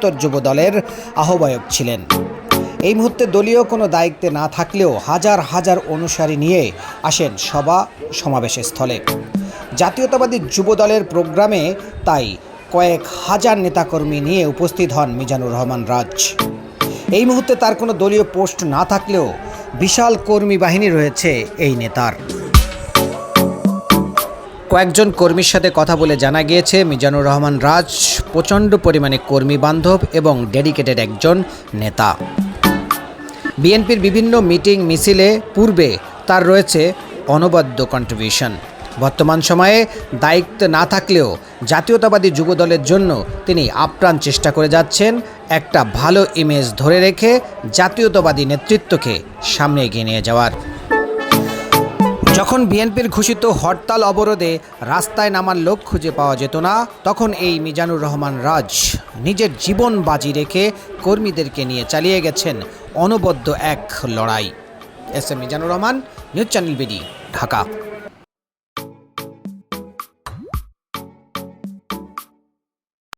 বৃহত্তর যুব দলের আহ্বায়ক ছিলেন। এই মুহূর্তে দলীয় কোনো দায়িত্বে না থাকলেও হাজার হাজার অনুসারী নিয়ে আসেন সভা সমাবেশের স্থলে জাতীয়তাবাদী যুব দলের প্রোগ্রামে তাই কয়েক হাজার নেতাকর্মী নিয়ে উপস্থিত হন মিজানুর রহমান রাজ। এই মুহূর্তে তার কোনো দলীয় পোস্ট না থাকলেও বিশাল কর্মী বাহিনী রয়েছে এই নেতার। কয়েকজন কর্মীর সাথে কথা বলে জানা গিয়েছে, মিজানুর রহমান রাজ প্রচণ্ড পরিমাণে কর্মী বান্ধব এবং ডেডিকেটেড একজন নেতা। বিএনপির বিভিন্ন মিটিং মিছিলে পূর্বে তার রয়েছে অনবদ্য কন্ট্রিবিউশন বর্তমান সময়ে দায়িত্ব না থাকলেও জাতীয়তাবাদী যুবদলের জন্য তিনি আপ্রাণ চেষ্টা করে যাচ্ছেন, একটা ভালো ইমেজ ধরে রেখে জাতীয়তাবাদী নেতৃত্বকে সামনে এগিয়ে নিয়ে যাওয়ার। যখন বিএনপির ঘোষিত হরতাল অবরোধে রাস্তায় নামার লোক খুঁজে পাওয়া যেত না, তখন এই মিজানুর রহমান রাজ নিজের জীবন বাজি রেখে কর্মীদেরকে নিয়ে চালিয়ে গেছেন অনবদ্য এক লড়াই। S M Mizanur Rahman, news channel BD, Dhaka.